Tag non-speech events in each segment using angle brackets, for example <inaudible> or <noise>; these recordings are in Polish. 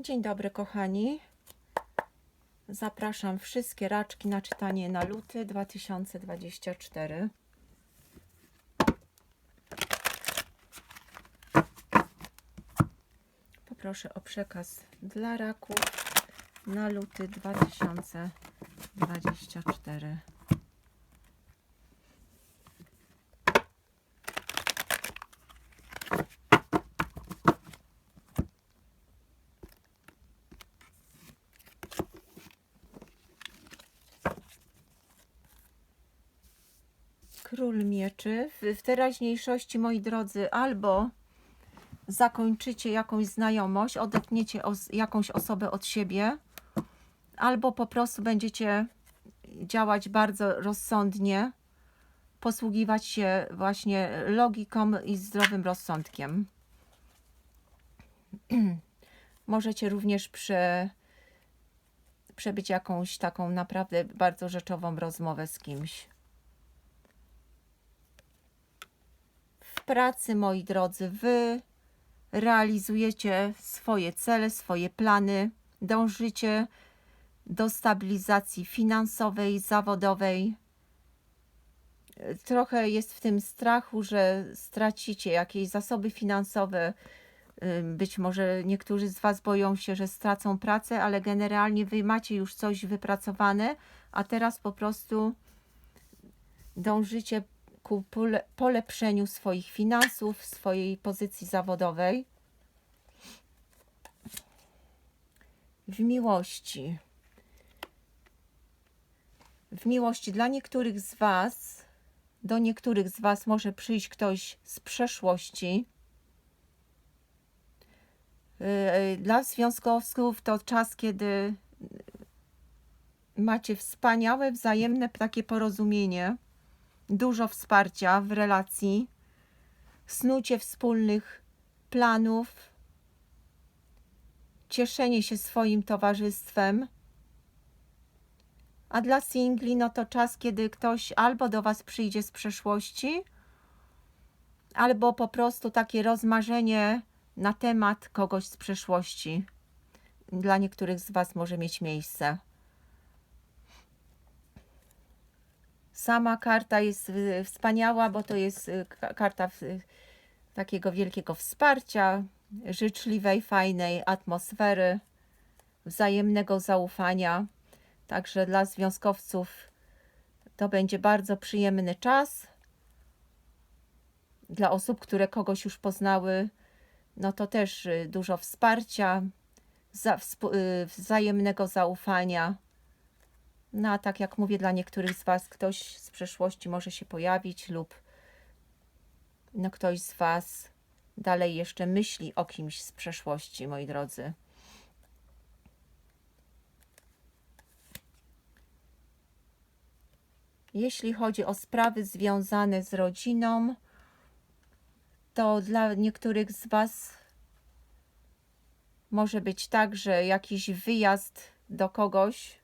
Dzień dobry, kochani. Zapraszam wszystkie raczki na czytanie na luty 2024. Poproszę o przekaz dla raków na luty 2024. Król mieczy. W, w teraźniejszości, moi drodzy, albo zakończycie jakąś znajomość, odetniecie os jakąś osobę od siebie, albo po prostu będziecie działać bardzo rozsądnie, posługiwać się właśnie logiką i zdrowym rozsądkiem. <clears throat> Możecie również prze, przebyć jakąś taką naprawdę bardzo rzeczową rozmowę z kimś. Pracy, moi drodzy, wy realizujecie swoje cele, swoje plany, dążycie do stabilizacji finansowej, zawodowej. Trochę jest w tym strachu, że stracicie jakieś zasoby finansowe. Być może niektórzy z Was boją się, że stracą pracę, ale generalnie Wy macie już coś wypracowane, a teraz po prostu dążycie ku pole- polepszeniu swoich finansów, swojej pozycji zawodowej. W miłości. W miłości dla niektórych z Was, do niektórych z Was może przyjść ktoś z przeszłości. Yy, Dla związkowców to czas, kiedy macie wspaniałe, wzajemne takie porozumienie dużo wsparcia w relacji, snucie wspólnych planów, cieszenie się swoim towarzystwem. A dla singli, no to czas, kiedy ktoś albo do Was przyjdzie z przeszłości, albo po prostu takie rozmarzenie na temat kogoś z przeszłości. Dla niektórych z Was może mieć miejsce. Sama karta jest y, wspaniała, bo to jest y, ka- karta takiego wielkiego wsparcia, życzliwej, fajnej atmosfery, wzajemnego zaufania. Także dla związkowców to będzie bardzo przyjemny czas. Dla osób, które kogoś już poznały, no to też y, dużo wsparcia, wzajemnego zaufania. No a tak jak mówię, dla niektórych z Was ktoś z przeszłości może się pojawić lub no ktoś z Was dalej jeszcze myśli o kimś z przeszłości, moi drodzy. Jeśli chodzi o sprawy związane z rodziną, to dla niektórych z Was może być tak, że jakiś wyjazd do kogoś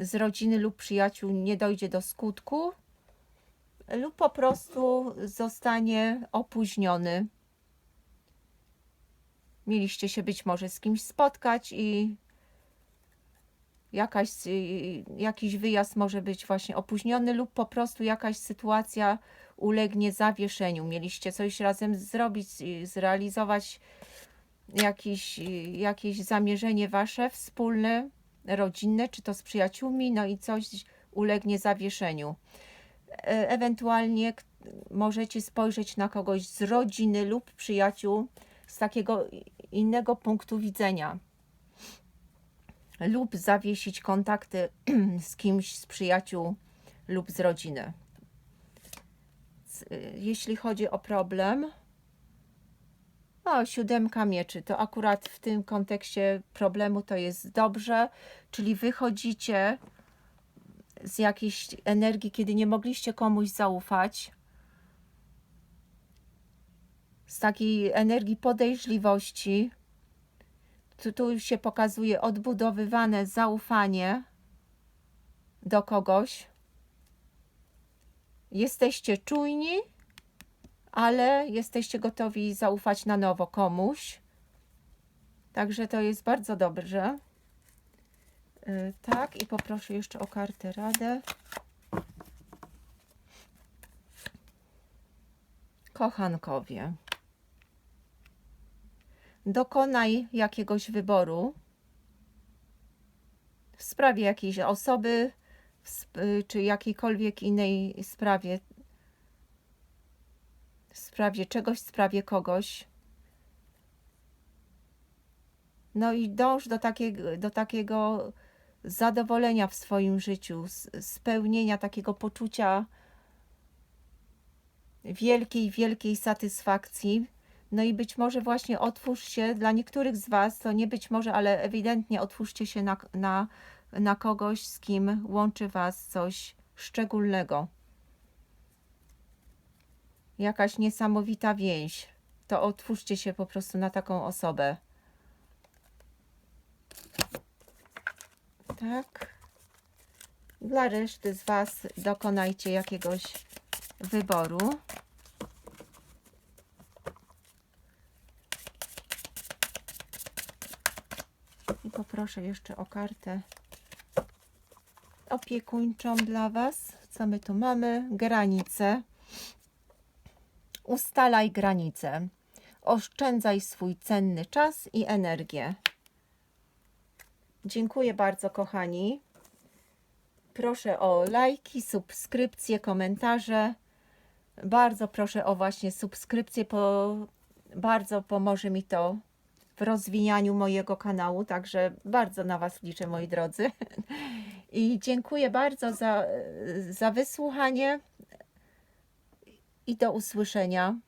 z rodziny lub przyjaciół nie dojdzie do skutku, lub po prostu zostanie opóźniony. Mieliście się być może z kimś spotkać i jakaś, jakiś wyjazd może być właśnie opóźniony, lub po prostu jakaś sytuacja ulegnie zawieszeniu. Mieliście coś razem zrobić, zrealizować jakieś, y, jakieś zamierzenie wasze wspólne, rodzinne, czy to z przyjaciółmi, no i coś ulegnie zawieszeniu. E- Ewentualnie możecie spojrzeć na kogoś z rodziny lub przyjaciół z takiego innego punktu widzenia. Lub zawiesić kontakty <clears throat> z kimś z przyjaciół lub z rodziny. Y, Jeśli chodzi o problem, o, siódemka mieczy. To akurat w tym kontekście problemu to jest dobrze, czyli wychodzicie z jakiejś energii, kiedy nie mogliście komuś zaufać, z takiej energii podejrzliwości. Tu, tu się pokazuje odbudowywane zaufanie do kogoś. Jesteście czujni, ale jesteście gotowi zaufać na nowo komuś. Także to jest bardzo dobrze. Y, Tak, i poproszę jeszcze o kartę radę. Kochankowie. Dokonaj jakiegoś wyboru w sprawie jakiejś osoby, czy jakiejkolwiek innej sprawie, sprawie czegoś, w sprawie kogoś. No i dąż do takiego, do takiego zadowolenia w swoim życiu, spełnienia takiego poczucia wielkiej, wielkiej satysfakcji. No i być może właśnie otwórz się dla niektórych z Was, to nie być może, ale ewidentnie otwórzcie się na, na, na kogoś, z kim łączy Was coś szczególnego. Jakaś niesamowita więź. To otwórzcie się po prostu na taką osobę. Tak. Dla reszty z Was dokonajcie jakiegoś wyboru. I poproszę jeszcze o kartę opiekuńczą dla Was. Co my tu mamy? Granice. Ustalaj granice. Oszczędzaj swój cenny czas i energię. Dziękuję bardzo, kochani. Proszę o lajki, subskrypcje, komentarze. Bardzo proszę o właśnie subskrypcję, bo bardzo pomoże mi to w rozwijaniu mojego kanału, także bardzo na Was liczę, moi drodzy. <laughs> I dziękuję bardzo za, za wysłuchanie i do usłyszenia.